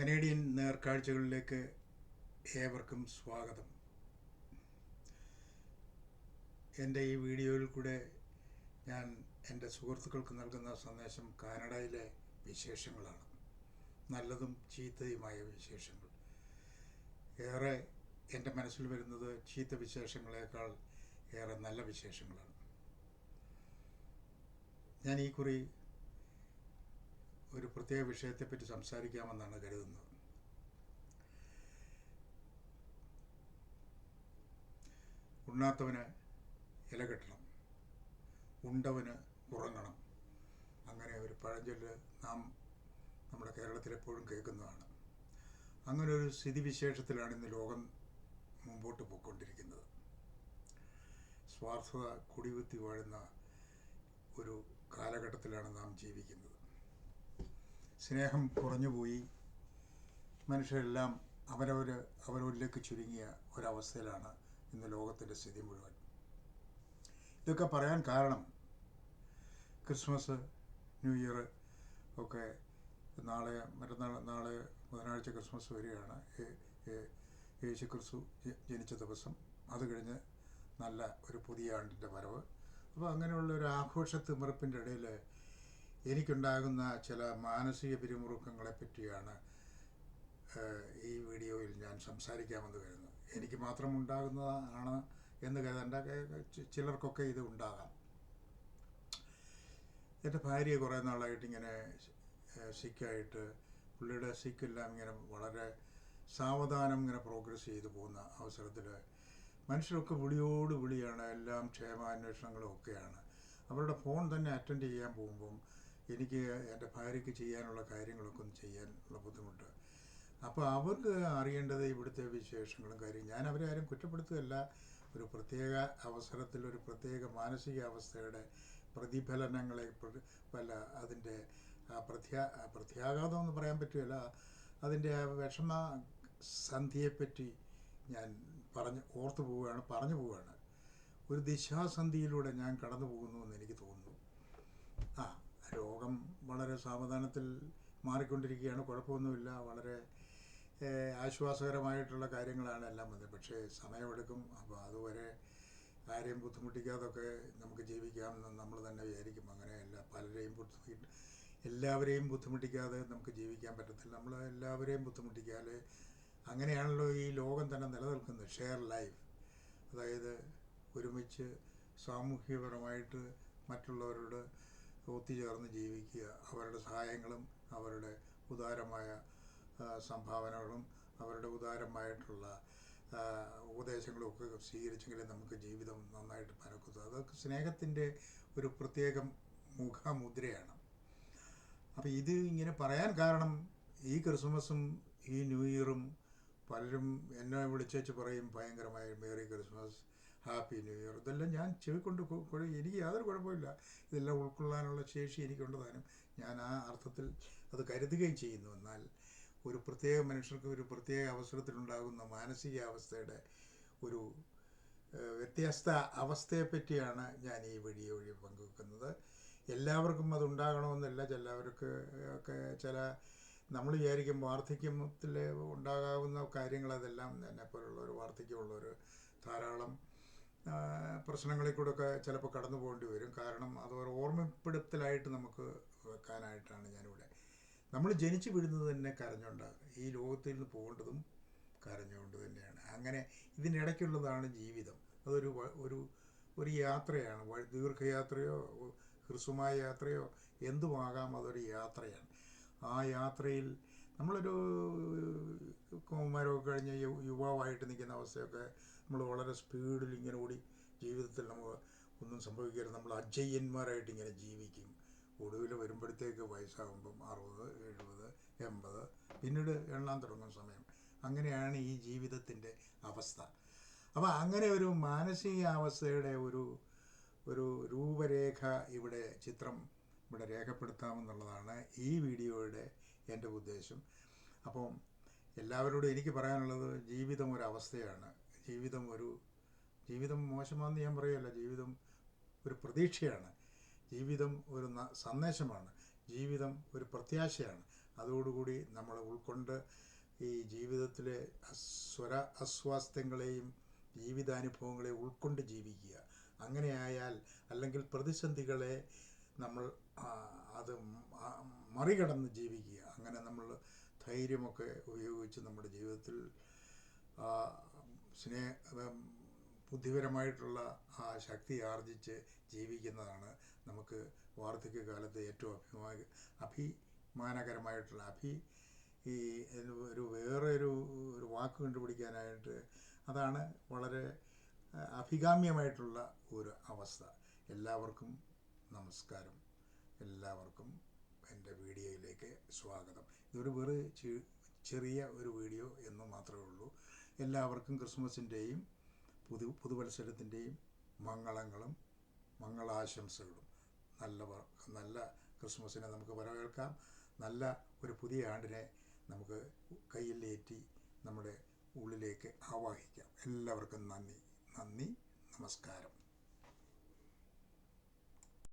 Canadian നേർക്കാഴ്ചകളിലേക്ക് ഏവർക്കും സ്വാഗതം. എന്റെ ഈ വീഡിയോയിൽ കൂടെ ഞാൻ എന്റെ സുഹൃത്തുക്കൾക്ക് നൽകുന്ന സന്ദേശം കാനഡയിലെ വിശേഷങ്ങളാണ്. നല്ലതും ചീത്തയുമായ വിശേഷങ്ങൾ. ഏറെ എന്റെ മനസ്സിൽ വരുന്നത് ചീത്ത വിശേഷങ്ങളേക്കാൾ ഏറെ നല്ല വിശേഷങ്ങളാണ്. ഞാൻ ഈ കുറി ഒരു പ്രത്യേക വിഷയത്തെപ്പറ്റി സംസാരിക്കാമെന്നാണ് കരുതുന്നത്. ഉണ്ണാത്തവന് ഇല കെട്ടണം. ഉണ്ടവന് ഉറങ്ങണം. അങ്ങനെ ഒരു പഴഞ്ചൊല്ല് നാം നമ്മുടെ കേരളത്തിൽ എപ്പോഴും കേൾക്കുന്നതാണ്. അങ്ങനെ ഒരു സ്ഥിതിവിശേഷത്തിലാണ് ഇന്ന് ലോകം മുമ്പോട്ട് പോയിക്കൊണ്ടിരിക്കുന്നത്. സ്വാർത്ഥത കുടികുത്തി വാഴുന്ന ഒരു കാലഘട്ടത്തിലാണ് നാം ജീവിക്കുന്നത്. സ്നേഹം കുറഞ്ഞുപോയി. മനുഷ്യരെല്ലാം അവരവർ അവരവരിലേക്ക് ചുരുങ്ങിയ ഒരവസ്ഥയിലാണ് ഇന്ന് ലോകത്തിന്റെ സ്ഥിതി മുഴുവൻ. ഇതൊക്കെ പറയാൻ കാരണം ക്രിസ്മസ് ന്യൂ ഇയർ ഒക്കെ നാളെ മറ്റന്നാൾ നാളെ ബുധനാഴ്ച ക്രിസ്മസ് വരികയാണ്. യേശു ക്രിസ്തു ജനിച്ച ദിവസം. അത് കഴിഞ്ഞ് നല്ല ഒരു പുതിയ ആണ്ടിന്റെ വരവ്. അപ്പോൾ അങ്ങനെയുള്ള ഒരു ആഘോഷ തിമിറപ്പിന്റെ ഇടയിൽ എനിക്കുണ്ടാകുന്ന ചില മാനസിക പിരിമുറുക്കങ്ങളെ പറ്റിയാണ് ഈ വീഡിയോയിൽ ഞാൻ സംസാരിക്കാമെന്ന് കരുതുന്നു എനിക്ക് മാത്രം ഉണ്ടാകുന്നതാണ് എന്ന് കരുതേണ്ട. ചിലർക്കൊക്കെ ഇത് ഉണ്ടാകാം. എന്റെ ഭാര്യ കുറേ നാളായിട്ട് ഇങ്ങനെ സിക്കായിട്ട് പുള്ളിയുടെ സിക്കെല്ലാം ഇങ്ങനെ വളരെ സാവധാനം ഇങ്ങനെ പ്രോഗ്രസ് ചെയ്തു പോകുന്ന അവസരത്തിൽ മനുഷ്യരൊക്കെ വിളിയോട് വിളിയാണ് എല്ലാം ക്ഷേമാന്വേഷണങ്ങളും ഒക്കെയാണ്. അവരുടെ ഫോൺ തന്നെ അറ്റൻഡ് ചെയ്യാൻ പോകുമ്പം എനിക്ക് എന്റെ ഭാര്യയ്ക്ക് ചെയ്യാനുള്ള കാര്യങ്ങളൊക്കെ ഒന്ന് ചെയ്യാനുള്ള ബുദ്ധിമുട്ട്. അപ്പോൾ അവർക്ക് അറിയേണ്ടത് ഇവിടുത്തെ വിശേഷങ്ങളും കാര്യം. ഞാൻ അവരെ ആരും കുറ്റപ്പെടുത്തുകയല്ല. ഒരു പ്രത്യേക അവസരത്തിൽ ഒരു പ്രത്യേക മാനസികാവസ്ഥയുടെ പ്രതിഫലനങ്ങളെ പ്ര- അല്ല അതിന്റെ പ്രത്യാ പ്രത്യാഘാതം എന്ന് പറയാൻ പറ്റുകയില്ല. അതിന്റെ വിഷമ സന്ധിയെപ്പറ്റി ഞാൻ പറഞ്ഞ് ഓർത്തു പോവുകയാണ് പറഞ്ഞു പോവുകയാണ്. ഒരു ദിശാസന്ധിയിലൂടെ ഞാൻ കടന്നു പോകുന്നു എന്ന് എനിക്ക് തോന്നുന്നു. രോഗം വളരെ സാവധാനത്തിൽ മാറിക്കൊണ്ടിരിക്കുകയാണ്. കുഴപ്പമൊന്നുമില്ല. വളരെ ആശ്വാസകരമായിട്ടുള്ള കാര്യങ്ങളാണ് എല്ലാം വന്നത്. പക്ഷേ സമയമെടുക്കും. അപ്പോൾ അതുവരെ ആരെയും ബുദ്ധിമുട്ടിക്കാതൊക്കെ നമുക്ക് ജീവിക്കാമെന്ന് നമ്മൾ തന്നെ വിചാരിക്കും. അങ്ങനെ എല്ലാ പലരെയും ബുദ്ധിമുട്ടി എല്ലാവരെയും ബുദ്ധിമുട്ടിക്കാതെ നമുക്ക് ജീവിക്കാൻ പറ്റത്തില്ല. നമ്മൾ എല്ലാവരെയും ബുദ്ധിമുട്ടിക്കാതെ അങ്ങനെയാണല്ലോ ഈ ലോകം തന്നെ നിലനിൽക്കുന്നത്. ഷെയർ ലൈഫ് അതായത് ഒരുമിച്ച് സാമൂഹ്യപരമായിട്ട് മറ്റുള്ളവരോട് ഒത്തുചേർന്ന് ജീവിക്കുക. അവരുടെ സഹായങ്ങളും അവരുടെ ഉദാരമായ സംഭാവനകളും അവരുടെ ഉദാരമായിട്ടുള്ള ഉപദേശങ്ങളും ഒക്കെ സ്വീകരിച്ചെങ്കിലേ നമുക്ക് ജീവിതം നന്നായിട്ട് പരക്കുന്നത് അതൊക്കെ സ്നേഹത്തിന്റെ ഒരു പ്രത്യേകം മുഖമുദ്രയാണ്. അപ്പോൾ ഇത് ഇങ്ങനെ പറയാൻ കാരണം ഈ ക്രിസ്മസും ഈ ന്യൂ ഇയറും പലരും എന്നെ വിളിച്ചേച്ച് പറയും ഭയങ്കരമായ merry Christmas. Happy New Year ഇതെല്ലാം ഞാൻ ചെവിക്കൊണ്ട് എനിക്ക് യാതൊരു കുഴപ്പമില്ല ഇതെല്ലാം ഉൾക്കൊള്ളാനുള്ള ശേഷി എനിക്കുണ്ട് താനും. ഞാൻ ആ അർത്ഥത്തിൽ അത് കരുതുകയും ചെയ്യുന്നു. എന്നാൽ ഒരു പ്രത്യേക മനുഷ്യർക്ക് ഒരു പ്രത്യേക അവസരത്തിലുണ്ടാകുന്ന മാനസികാവസ്ഥയുടെ ഒരു വ്യത്യസ്ത അവസ്ഥയെപ്പറ്റിയാണ് ഞാൻ ഈ വീഡിയോ വഴി പങ്കുവെക്കുന്നത്. എല്ലാവർക്കും അത് ഉണ്ടാകണമെന്നില്ല ചിലവർക്ക് ഒക്കെ ചില നമ്മൾ വിചാരിക്കും വാർദ്ധക്യത്തിൽ ഉണ്ടാകാവുന്ന കാര്യങ്ങൾ അതെല്ലാം എന്നെ പോലുള്ളവർ വാർദ്ധക്യമുള്ളവർ ധാരാളം പ്രശ്നങ്ങളിൽ കൂടെ ഒക്കെ ചിലപ്പോൾ കടന്നു പോകേണ്ടി വരും. കാരണം അത് ഒരു ഓർമ്മപ്പെടുത്തലായിട്ട് നമുക്ക് വെക്കാനായിട്ടാണ് ഞാനിവിടെ. നമ്മൾ ജനിച്ചു വീഴുന്നത് തന്നെ കരഞ്ഞുകൊണ്ടാണ് ഈ ലോകത്തിൽ നിന്ന് പോകേണ്ടതും കരഞ്ഞുകൊണ്ട് തന്നെയാണ്. അങ്ങനെ ഇതിനിടയ്ക്കുള്ളതാണ് ജീവിതം. അതൊരു ഒരു ഒരു യാത്രയാണ്. ദീർഘയാത്രയോ ഹ്രസ്വമായ യാത്രയോ എന്തുമാകാം അതൊരു യാത്രയാണ്. ആ യാത്രയിൽ നമ്മളൊരു കൗമാരമൊക്കെ കഴിഞ്ഞ് യുവാവായിട്ട് നിൽക്കുന്ന അവസ്ഥയൊക്കെ നമ്മൾ വളരെ സ്പീഡിൽ ഇങ്ങനെ ഓടി ജീവിതത്തിൽ നമുക്ക് ഒന്നും സംഭവിക്കരുത്. നമ്മൾ അജയ്യന്മാരായിട്ട് ഇങ്ങനെ ജീവിക്കും. ഒടുവിൽ വരുമ്പോഴത്തേക്ക് വയസ്സാകുമ്പം അറുപത് എഴുപത് എൺപത് പിന്നീട് എണ്ണാൻ തുടങ്ങുന്ന സമയം. അങ്ങനെയാണ് ഈ ജീവിതത്തിന്റെ അവസ്ഥ. അപ്പോൾ അങ്ങനെ ഒരു മാനസികാവസ്ഥയുടെ ഒരു ഒരു രൂപരേഖ ഇവിടെ ചിത്രം ഇവിടെ രേഖപ്പെടുത്താമെന്നുള്ളതാണ് ഈ വീഡിയോയുടെ എന്റെ ഉദ്ദേശം. അപ്പോൾ എല്ലാവരോടും എനിക്ക് പറയാനുള്ളത് ജീവിതം ഒരു അവസ്ഥയാണ് ജീവിതം ഒരു ജീവിതം മോശമാണെന്ന് ഞാൻ പറയുകയല്ല ജീവിതം ഒരു പ്രതീക്ഷയാണ്. ജീവിതം ഒരു സന്ദേശമാണ്. ജീവിതം ഒരു പ്രത്യാശയാണ്. അതോടുകൂടി നമ്മൾ ഉൾക്കൊണ്ട് ഈ ജീവിതത്തിലെ സ്വര അസ്വാസ്ഥ്യങ്ങളെയും ജീവിതാനുഭവങ്ങളെ ഉൾക്കൊണ്ട് ജീവിക്കുക. അങ്ങനെയായാൽ അല്ലെങ്കിൽ പ്രതിസന്ധികളെ നമ്മൾ അത് മറികടന്ന് ജീവിക്കുക. അങ്ങനെ നമ്മൾ ധൈര്യമൊക്കെ ഉപയോഗിച്ച് നമ്മുടെ ജീവിതത്തിൽ സ്നേഹ ബുദ്ധിപരമായിട്ടുള്ള ആ ശക്തി ആർജിച്ച് ജീവിക്കുന്നതാണ് നമുക്ക് വാർദ്ധക്യകാലത്ത് ഏറ്റവും അഭിമാ അഭിമാനകരമായിട്ടുള്ള അഭി ഈ ഒരു വേറെ ഒരു ഒരു വാക്ക് കണ്ടുപിടിക്കാനായിട്ട് അതാണ് വളരെ അഭികാമ്യമായിട്ടുള്ള ഒരു അവസ്ഥ. എല്ലാവർക്കും നമസ്കാരം. എല്ലാവർക്കും എന്റെ വീഡിയോയിലേക്ക് സ്വാഗതം. ഇതൊരു വെറു ചെറിയ ഒരു വീഡിയോ എന്ന് മാത്രമേ ഉള്ളൂ. എല്ലാവർക്കും ക്രിസ്മസിന്റെയും പുതു പുതുവത്സരത്തിന്റെയും മംഗളങ്ങളും മംഗളാശംസകളും. നല്ല നല്ല ക്രിസ്മസിനെ നമുക്ക് വരവേൽക്കാം. നല്ല ഒരു പുതിയ ആണ്ടിനെ നമുക്ക് കയ്യിലേറ്റി നമ്മുടെ ഉള്ളിലേക്ക് ആവാഹിക്കാം. എല്ലാവർക്കും നന്ദി. നന്ദി.